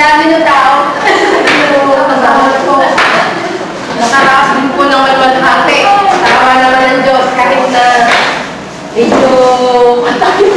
dami ng tao. Nakakasin po ng malwalhati. Tawa naman ng Diyos kahit na medyo matapit